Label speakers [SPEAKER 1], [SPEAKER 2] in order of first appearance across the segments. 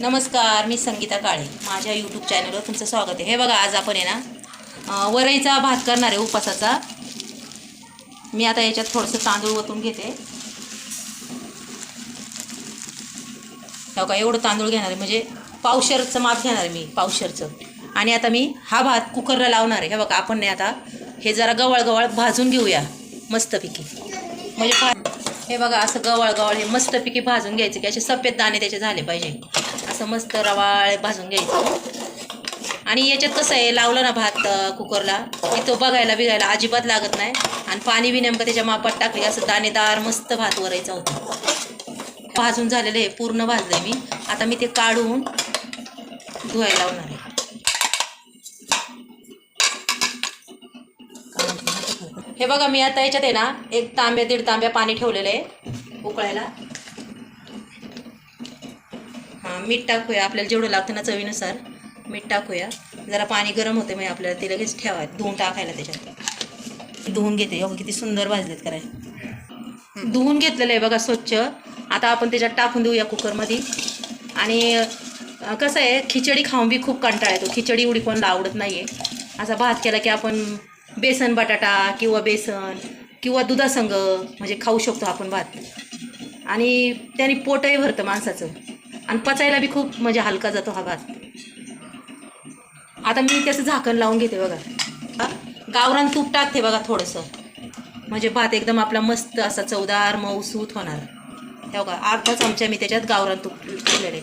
[SPEAKER 1] नमस्कार मी संगीता काळे. माझ्या यूट्यूब चॅनलवर तुमचं स्वागत आहे. हे बघा आज आपण आहे ना वरईचा भात करणार आहे उपासाचा मी आता याच्यात थोडंसं तांदूळ ओतून घेते. हो का एवढं तांदूळ घेणार आहे. म्हणजे पावशरचं माप घेणार आहे मी पावशरचं. आणि आता मी हा भात कुकरला लावणार आहे. हे बघा आपण नाही आता हे जरा गवळ गवळ भाजून घेऊया मस्तपैकी. म्हणजे हे बघा असं गवळ गवळ हे मस्तपैकी भाजून घ्यायचं की असे सफेद दाणे त्याचे झाले पाहिजे. असं मस्त रवाळ भाजून घ्यायचं. आणि याच्यात कसं आहे लावलं ना भात कुकरला की तो बघायला बिघायला अजिबात लागत नाही. आणि पाणी बी नेमकं त्याच्या मापात टाकले असं दाणेदार मस्त भात वरायचा होता. भाजून झालेलं आहे पूर्ण भाजलं आहे मी. आता मी ते काढून धुवायला लावणार आहे. हे बघा मी आता याच्यात आहे ना एक तांब्या दीड तांब्या पाणी ठेवलेलं आहे उकळायला. मीठ टाकूया आपल्याला जेवढं लागतं ना चवीनुसार मीठ टाकूया. जरा पाणी गरम होते म्हणजे आपल्याला ते लगेच ठेवा धुवून टाकायला त्याच्यात. धुवून घेते अगं किती सुंदर भाजलेत करायला धुवून घेतलेलं आहे बघा स्वच्छ. आता आपण त्याच्यात टाकून देऊया कुकरमध्ये. आणि कसं आहे खिचडी खाऊन बी खूप कंटाळा येतो. खिचडी एवढी कोणाला आवडत नाही आहे असा भात केला की आपण बेसन बटाटा किंवा बेसन किंवा दुधासंग म्हणजे खाऊ शकतो आपण भात. आणि त्याने पोटही भरतं माणसाचं. आणि पचायला बी खूप म्हणजे हलका जातो हा भात. आता मी त्याचं झाकण लावून घेते बघा. गावरान तूप टाकते बघा थोडंसं. म्हणजे भात एकदम आपला मस्त असा चवदार मऊसूत होणार. हे बघा अर्धा चमचा मी त्याच्यात गावरान तूप टाकलेले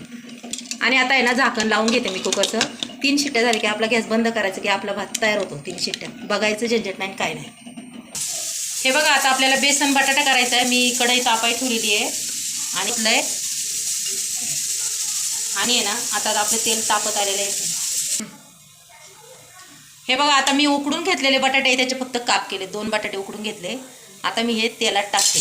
[SPEAKER 1] आणि आता आहे ना झाकण लावून घेते मी कुकरचं. तीन शिट्ट्या झाले की आपला गॅस बंद करायचं की आपला भात तयार होतो तीन शिट्ट्या. बघायचं झंझट नाही काय नाही. हे बघा आता आपल्याला बेसन बटाटा करायचा आहे. मी कढई तापाई ठेवलेली आहे. आणि लय आणि आहे ना आता आपलं तेल तापत आलेलं आहे. हे बघा आता मी उकडून घेतलेले बटाटे आहे, त्याचे फक्त काप केले. दोन बटाटे उकडून घेतले. आता मी हे तेलात टाकते.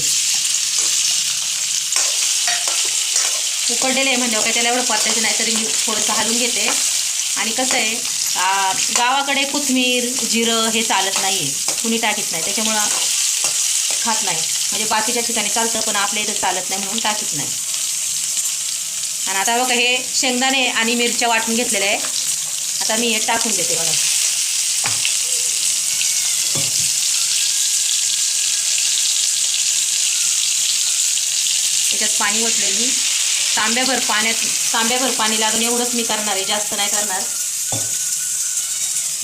[SPEAKER 1] उकडलेले आहे म्हणजे काय त्याला एवढं परतायचं नाही तरी मी थोडंसं हलवून घेते. आणि कसं आहे गावाकडे कोथमीर जिरं हे चालत नाही आहे कुणी टाकीत नाही. त्याच्यामुळं खात नाही. म्हणजे बाकीच्या ठिकाणी चालतं पण आपल्या इथं चालत नाही म्हणून टाकीत नाही. आणि आता बघा हे शेंगदाणे आणि मिरच्या वाटून घेतलेल्या आहे. आता मी हे टाकून देते बघा. त्याच्यात पाणी ओतले मी. तांब्याभर पाण्यात तांब्याभर पाणी लागून एवढंच मी करणार आहे जास्त नाही करणार.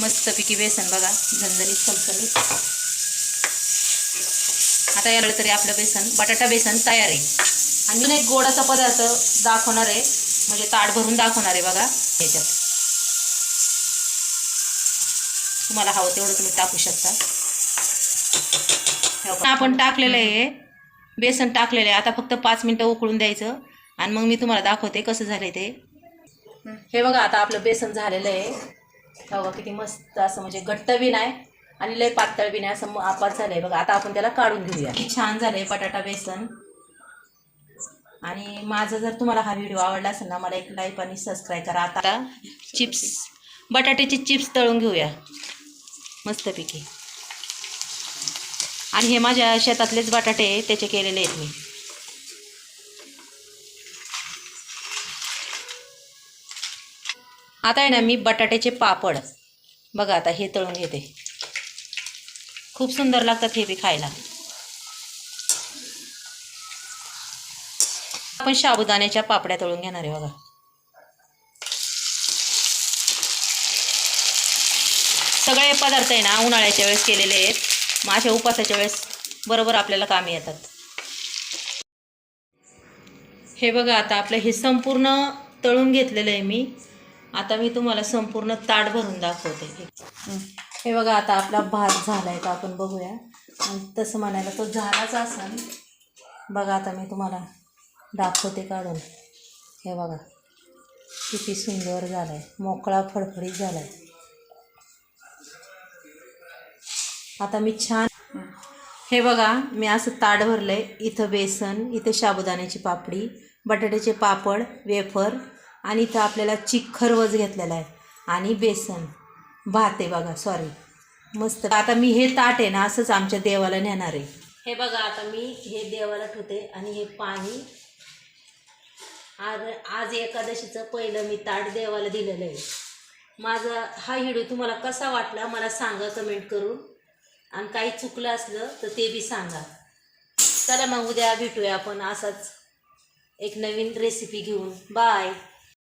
[SPEAKER 1] मस्तपैकी बेसन बघा झणझणीत चमचमीत. आता याला तरी आपलं बेसन बटाटा बेसन तयार आहे. आणि अजून एक गोडाचा पदार्थ दाखवणार आहे. म्हणजे ताट भरून दाखवणार आहे बघा. याच्यात तुम्हाला हवं तेवढं तुम्ही टाकू शकता. आपण टाकलेलं आहे. बेसन टाकलेलं आहे. आता फक्त पाच मिनटं उकळून द्यायचं. आणि मग मी तुम्हाला दाखवते कसं झालं ते. हे बघा आता आपलं बेसन झालेलं आहे. बघा किती मस्त असं म्हणजे घट्ट बी नाही आणि लय पातळ बी नाही असं म- आपात झालं आहे बघा आता आपण त्याला काढून घेऊया. किती छान झालं आहे बटाटा बेसन. आणि माझा जर तुम्हाला हा व्हिडिओ आवडला असेल ना मला एक लाईक आणि सबस्क्राईब करा. आता चिप्स बटाट्याचे चिप्स तळून घेऊया. मस्तपैकी. आणि हे माझ्या शेतातलेच बटाटे त्याचे केलेले आहेत मी. आता आहे ना मी बटाट्याचे पापड. बघा आता हे तळून घेते. खूप सुंदर लागतात हे बी खायला. आपण साबुदाण्याच्या पापड्या तळून घेणार आहे बघा. सगळे पदार्थ आहे ना उन्हाळ्याच्या वेळेस केलेले आहेत. मग अशा उपासाच्या वेळेस बरोबर आपल्याला कामी येतात. हे बघा आता आपलं हे संपूर्ण तळून घेतलेलं आहे मी. आता मी तुम्हाला संपूर्ण ताट भरून दाखवते. हे बघा आता आपला भात झाला आहे का आपण बघूया. तसं म्हणायला तो झालाच असेल. बघा आता मी तुम्हाला दाखवते काढून. हे बघा. किती सुंदर झाला आहे मोकळा फडफडीत झाला आहे आता मी छान हे बघा मी असं ताट भरलं आहे इथं बेसन इथं साबुदाण्याची पापडी बटाट्याचे पापड वेफर आणि इथं आपल्याला चिखरवज घेतलेला आहे आणि बेसन. भात आहे बघा सॉरी मस्त. आता मी हे ताट आहे ना असंच आमच्या देवाला नेणार आहे. हे बघा आता मी हे देवाला ठेवते आणि हे पाणी आज आज एकादशीचं पहिलं मी ताट देवाला दिलेलं आहे. माझा हा व्हिडिओ तुम्हाला कसा वाटला मला सांगा कमेंट करून. आणि काही चुकलं असलं तर ते बी सांगा. चला मग उद्या भेटूया आपण असाच एक नवीन रेसिपी घेऊन. बाय